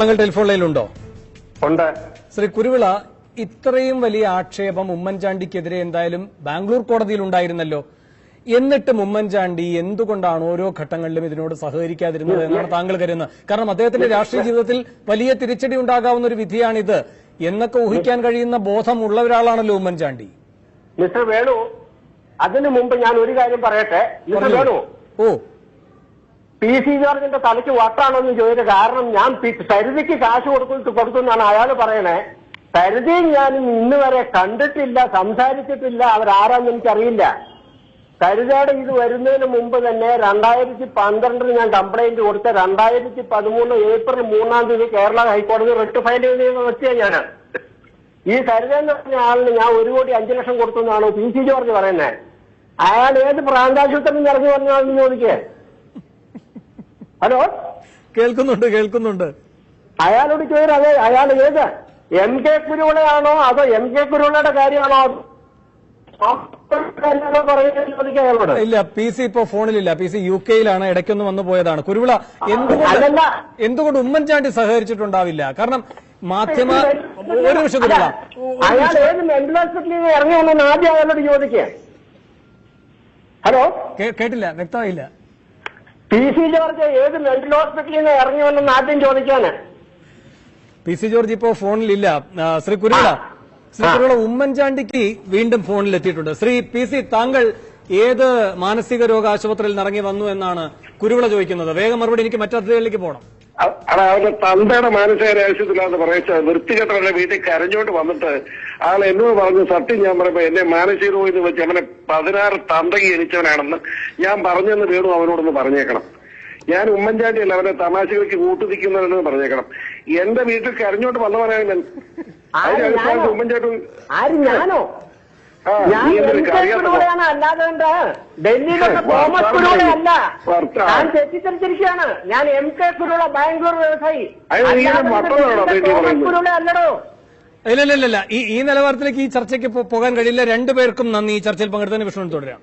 താങ്കൾ ടെലിഫോൺ ലൈനിലുണ്ടോ? ഉണ്ട്. ശ്രീ കുരുവിള ഇത്രയും വലിയ ആക്ഷേപം ഉമ്മൻചാണ്ടിക്കെതിരെ എന്തായാലും ബാംഗ്ലൂർ കോടതിയിൽ ഉണ്ടായിരുന്നല്ലോ. എന്നിട്ടും ഉമ്മൻചാണ്ടി എന്തുകൊണ്ടാണ് ഓരോ ഘട്ടങ്ങളിലും ഇതിനോട് സഹകരിക്കാതിരുന്നത് എന്നാണ് താങ്കൾ കരുതുന്നത്? കാരണം അദ്ദേഹത്തിന്റെ രാഷ്ട്രീയ ജീവിതത്തിൽ വലിയ തിരിച്ചടി ഉണ്ടാകാവുന്ന ഒരു വിധിയാണിത്. എന്നൊക്കെ ഊഹിക്കാൻ കഴിയുന്ന ബോധമുള്ള ഒരാളാണല്ലോ ഉമ്മൻചാണ്ടി. മിസ്റ്റർ വേണു അതിനു മുമ്പ് ഞാൻ ഒരു കാര്യം പറയട്ടെ? മിസ്റ്റർ വേണു. ഓ. പി സി ജോർജിന്റെ തലയ്ക്ക് വട്ടാണെന്ന് ചോദിച്ച കാരണം ഞാൻ പരിധിക്ക് കാശ് കൊടുത്തു കൊടുക്കുന്നാണ് അയാൾ പറയണേ. പരിധി ഞാൻ ഇന്ന് വരെ കണ്ടിട്ടില്ല സംസാരിച്ചിട്ടില്ല അവരാരാന്ന് എനിക്കറിയില്ല. കരുതേടെ ഇത് വരുന്നതിന് മുമ്പ് തന്നെ രണ്ടായിരത്തി പന്ത്രണ്ടിന് ഞാൻ കംപ്ലൈന്റ് കൊടുത്ത രണ്ടായിരത്തി പതിമൂന്ന് ഏപ്രിൽ മൂന്നാം തീയതി കേരള ഹൈക്കോടതി റിട്ട് ഫയൽ ചെയ്ത് വെച്ചാൽ ഞാൻ ഈ കരുത എന്ന് പറഞ്ഞ ആളിന് ഞാൻ ഒരു കോടി അഞ്ചു ലക്ഷം കൊടുത്തു എന്നാണ് പി സി ജോർജ് പറയുന്നത് അയാൾ ഏത് പ്രാന്താശുപത്രി ഇറങ്ങി പറഞ്ഞാണെന്ന് ചോദിക്കേ? ഹലോ? കേൾക്കുന്നുണ്ട് കേൾക്കുന്നുണ്ട്. അയാളോട് ചോദിച്ചു അതെ അയാൾ ഏത്? എം കെ കുരുവിളയാണോ അതോ എം കെ കുരുവിളയുടെ കാര്യമാണോ? ഇല്ല പി സി ഇപ്പോ ഫോണിലില്ല. പി സി യു കെയിലാണ് ഇടയ്ക്കൊന്ന് വന്നു പോയതാണ്. കുരുവിള എന്തുകൊണ്ട്. എന്തുകൊണ്ട് ഉമ്മൻചാണ്ടി സഹകരിച്ചിട്ടുണ്ടാവില്ല? കാരണം മാധ്യമ ഒരു നിമിഷം കുരുവിള അയാൾ ഏത് മെന്റൽ ഹോസ്പിറ്റലിൽ നിന്ന് ഇറങ്ങി വന്നെന്ന് ആദ്യം അയാളോട് ചോദിക്കുക. ഹലോ? കേട്ടില്ല വ്യക്തമായില്ല. പി സി ജോർജ് ഏത് മെന്റൽ ഹോസ്പിറ്റലിൽ നിന്ന് ഇറങ്ങി വന്നെന്ന് ആദ്യം ചോദിക്കാന്. പി സി ജോർജ് ഇപ്പോ ഫോണിലില്ല. ശ്രീ കുരുവിള. ശ്രീ കുരുവിള ഉമ്മൻചാണ്ടിക്ക് വീണ്ടും ഫോണിൽ എത്തിയിട്ടുണ്ട് ശ്രീ പി സി താങ്കൾ ഏത് മാനസിക രോഗ ആശുപത്രിയിൽ നിന്ന് ഇറങ്ങി വന്നു എന്നാണ് കുരുവിള ചോദിക്കുന്നത്. വേഗം മറുപടി എനിക്ക് മറ്റതിലേക്ക് പോകണം അവന്റെ തന്തയുടെ മാനസികാരാവശ്യത്തിലാന്ന് പറയിച്ച വൃത്തികെട്ടവരുടെ വീട്ടിൽ കരഞ്ഞോണ്ട് വന്നിട്ട് ആൾ എന്നോട് പറഞ്ഞു സത്യം ഞാൻ പറയുമ്പോ എന്നെ മാനസിക രോഗം വെച്ച് അവനെ പതിനാറ് തന്തകി ജനിച്ചവനാണെന്ന് ഞാൻ പറഞ്ഞെന്ന് വേണു അവനോടൊന്ന് പറഞ്ഞേക്കണം. ഞാൻ ഉമ്മൻചാണ്ടി അല്ല അവനെ തമാശകൾക്ക് കൂട്ടുനിൽക്കുന്നവനെന്ന് പറഞ്ഞേക്കണം. എന്റെ വീട്ടിൽ കരഞ്ഞോട്ട് വന്നവനാണ് ഞാൻ. ഞാനോ? ഉമ്മൻചാണ്ടി ഞാൻ അല്ലാതെ ഡൽഹിയിലൊക്കെ തോമസ് അല്ല. ഞാൻ തെറ്റിദ്ധരിച്ചിരിക്കുകയാണ്. ഞാൻ എം കെ കുരുവിള ബാംഗ്ലൂർ വ്യവസായി. തോമസ്? അല്ലടോ. ഇല്ല ഇല്ല ഇല്ല ഈ ഈ നിലവാരത്തിലേക്ക് ഈ ചർച്ചയ്ക്ക് പോകാൻ കഴിയില്ല. രണ്ടുപേർക്കും നന്ദി. ഈ ചർച്ചയിൽ പങ്കെടുത്തതിന് വിഷ്ണു തുടരാം.